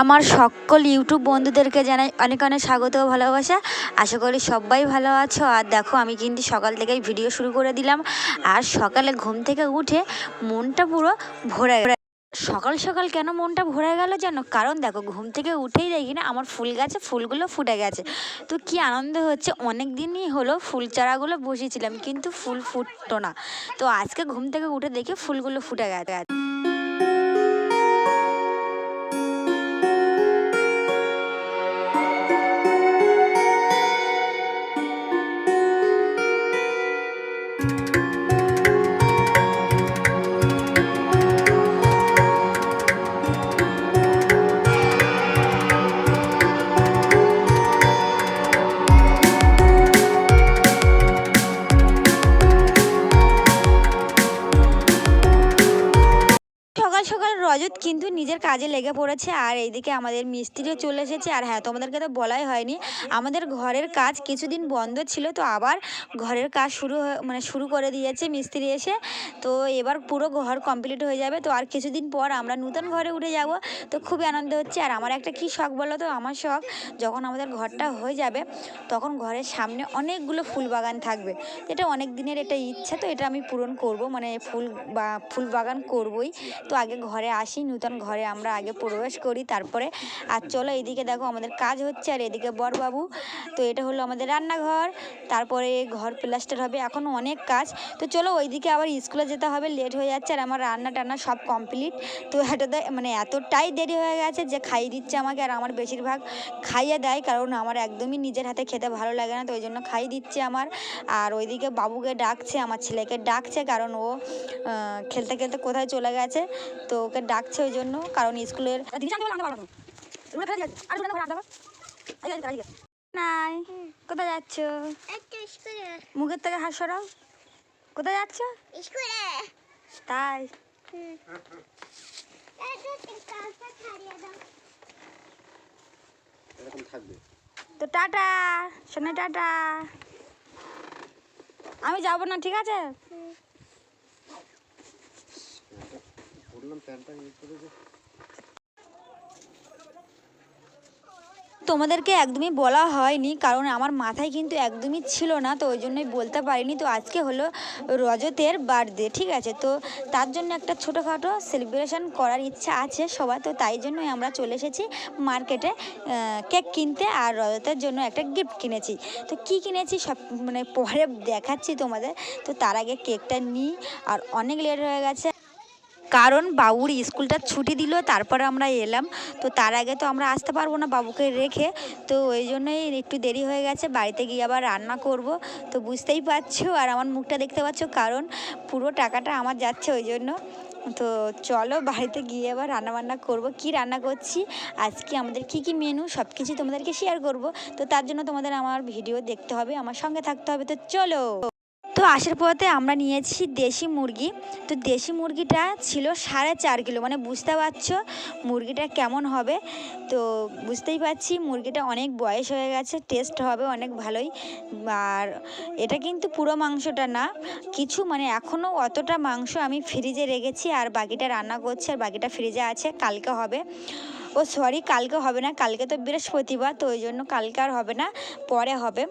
আমার সকল ইউটিউব বন্ধুদেরকে জানাই অনেক অনেক স্বাগত ভালোবাসা। আশা করি সবাই ভালো আছো। আর দেখো, আমি কিন্তু সকাল থেকেই ভিডিও শুরু করে দিলাম। আর সকালে ঘুম থেকে উঠে মনটা পুরো ভরে সকাল সকাল কেন মনটা ভরে গেল জানো? কারণ দেখো, ঘুম থেকে উঠেই দেখি না, আমার ফুল গাছে ফুলগুলো ফুটে গেছে। তো কি আনন্দ হচ্ছে? অনেক দিনই হলো ফুল চারাগুলো বসিয়েছিলাম কিন্তু ফুল ফুটতো না। তো আজকে ঘুম থেকে উঠে দেখি ফুলগুলো ফুটে গেছে। রজত কিন্তু নিজের কাজে লেগে পড়েছে আর এইদিকে আমাদের মিস্ত্রিও চলে এসেছে। আর হ্যাঁ তোমাদেরকে তো বলাই হয়নি, আমাদের ঘরের কাজ কিছুদিন বন্ধ ছিল, তো আবার ঘরের কাজ শুরু মানে শুরু করে দিয়েছে মিস্ত্রি এসে। তো এবার পুরো ঘর কমপ্লিট হয়ে যাবে, তো আর কিছুদিন পর আমরা নতুন ঘরে উঠে যাব, তো খুবই আনন্দ হচ্ছে। আর আমার একটা কী শখ বলো তো? আমার শখ, যখন আমাদের ঘরটা হয়ে যাবে, তখন ঘরের সামনে অনেকগুলো ফুল বাগান থাকবে। এটা অনেক দিনের একটা ইচ্ছা, তো এটা আমি পূরণ করব মানে ফুল বা ফুল বাগান করবই। তো আগে ঘরে আসি নূতন ঘরে আমরা আগে প্রবেশ করি, তারপরে আর চলো এদিকে দেখো আমাদের কাজ হচ্ছে, আর এদিকে বরবাবু। তো এটা হলো আমাদের রান্নাঘর, তারপরে ঘর প্লাস্টার হবে, এখন অনেক কাজ। তো চলো ওইদিকে আবার স্কুলে যেতে হবে, লেট হয়ে যাচ্ছে, আর আমার রান্না টান্না সব কমপ্লিট তো এটাতে মানে এতটাই দেরি হয়ে গেছে যে খাইয়ে দিচ্ছে আমাকে, আর আমার বেশিরভাগ খাইয়ে দেয়, কারণ আমার একদমই নিজের হাতে খেতে ভালো লাগে না, তো ওই জন্য খাইয়ে দিচ্ছে আমার। আর ওইদিকে বাবুকে ডাকছে, আমার ছেলেকে ডাকছে, কারণ ও খেলতে খেলতে কোথায় চলে গেছে, তো ওকে ডাকছে ওই জন্য কারণ স্কুলের নাই কোথায় যাচ্ছ? মুখের থেকে হাত সরাও। কোথায় যাচ্ছ? তাই। তো টাটা শোনে টাটা। আমি যাব না ঠিক আছে? তোমাদেরকে একদমই বলা হয়নি, কারণ আমার মাথায় কিন্তু একদমই ছিল না, তো ওই জন্যই বলতে পারিনি। তো আজকে হলো রজতের বার্থডে ঠিক আছে? তো তার জন্য একটা ছোটোখাটো সেলিব্রেশন করার ইচ্ছা আছে সবার, তো তাই জন্যই আমরা চলে এসেছি মার্কেটে কেক কিনতে আর রজতের জন্য একটা গিফট কিনেছি। তো কি কিনেছি সব মানে পরে দেখাচ্ছি তোমাদের। তো তার আগে কেকটা নিই, আর অনেক লেট হয়ে গেছে। কারণ বাবুর স্কুলটা ছুটি দিল, তারপরে আমরা এলাম। তো তার আগে তো আমরা আসতে পারব না বাবুকে রেখে। তো ওই জন্যই একটু দেরি হয়ে গেছে, বাড়িতে গিয়ে আবার রান্না করব। তো বুঝতেই পারছ, আর আমার মুখটা দেখতে পাচ্ছ, কারণ পুরো টাকাটা আমার যাচ্ছে ওই জন্য। তো চলো বাড়িতে গিয়ে আবার রান্না বান্না করব, কি রান্না করছি? আজকে আমাদের কি কি মেনু সব কিছু তোমাদেরকে শেয়ার করব। তো তার জন্য তোমাদের আমার ভিডিও দেখতে হবে, আমার সঙ্গে থাকতে হবে। তো চলো। তো আসার পথে আমরা নিয়েছি দেশি মুরগি। তো দেশি মুরগিটা ছিল সাড়ে চার কিলো। মানে বুঝতে পারছ মুরগিটা কেমন হবে? তো বুঝতেই পারছি মুরগিটা অনেক বয়স হয়ে গেছে, টেস্ট হবে অনেক ভালোই। আর এটা কিন্তু পুরো মাংসটা না, কিছু মানে এখনও অতটা মাংস আমি ফ্রিজে রেখেছি আর বাকিটা রান্না করছি আর বাকিটা ফ্রিজে আছে, কালকে হবে। ও সরি, কালকে হবে না। কালকে তো বৃহস্পতিবার, তো ওই জন্য কালকে আর হবে না, পরে হবে।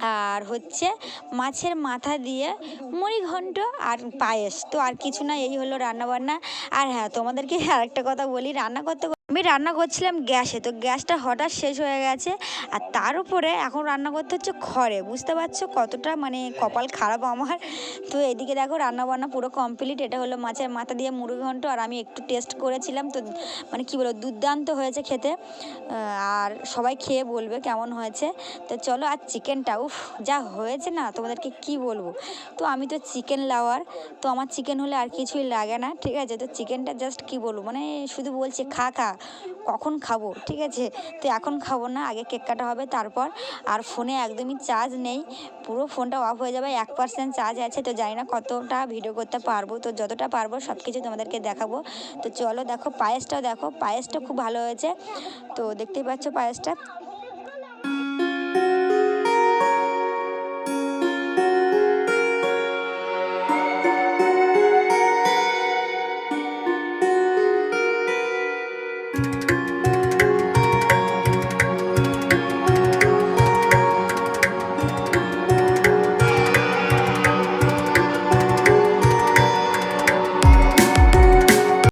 আর হচ্ছে মাছের মাথা দিয়ে মুড়ি ঘন্ট আর পায়েস। তো আর কিছু না, এই হলো রান্নাবান্না। আর হ্যাঁ তোমাদেরকে আর একটা কথা বলি, রান্না করতে করতে- আমি রান্না করছিলাম গ্যাসে, তো গ্যাসটা হঠাৎ শেষ হয়ে গেছে আর তার উপরে এখন রান্না করতে হচ্ছে খড়ে। বুঝতে পারছ কতটা মানে কপাল খারাপ আমার। তো এদিকে দেখো রান্না বান্না পুরো কমপ্লিট এটা হলো মাছের মাথা দিয়ে মুরগি ঘন্ট আর আমি একটু টেস্ট করেছিলাম। তো মানে কি বলব, দুর্দান্ত হয়েছে খেতে। আর সবাই খেয়ে বলবে কেমন হয়েছে। তো চলো আর চিকেনটা উফ, যা হয়েছে না, তোমাদেরকে কি বলব। তো আমি তো চিকেন লাওয়ার তো আমার চিকেন হলে আর কিছুই লাগে না, ঠিক আছে? তো চিকেনটা জাস্ট কি বলব মানে শুধু বলছে খা খা। কখন খাব, ঠিক আছে? তো এখন খাব না, আগে কেক কাটা হবে, তারপর আর ফোনে একদমই চার্জ নেই। পুরো ফোনটা অফ হয়ে যাবে, এক পার্সেন্ট চার্জ আছে, তো জানি না কতটা ভিডিও করতে পারব। তো যতটা পারব সব কিছু তোমাদেরকে দেখাবো। তো চলো দেখো, পায়েসটাও দেখো, পায়েসটা খুব ভালো হয়েছে। তো দেখতেই পাচ্ছ পায়েসটা।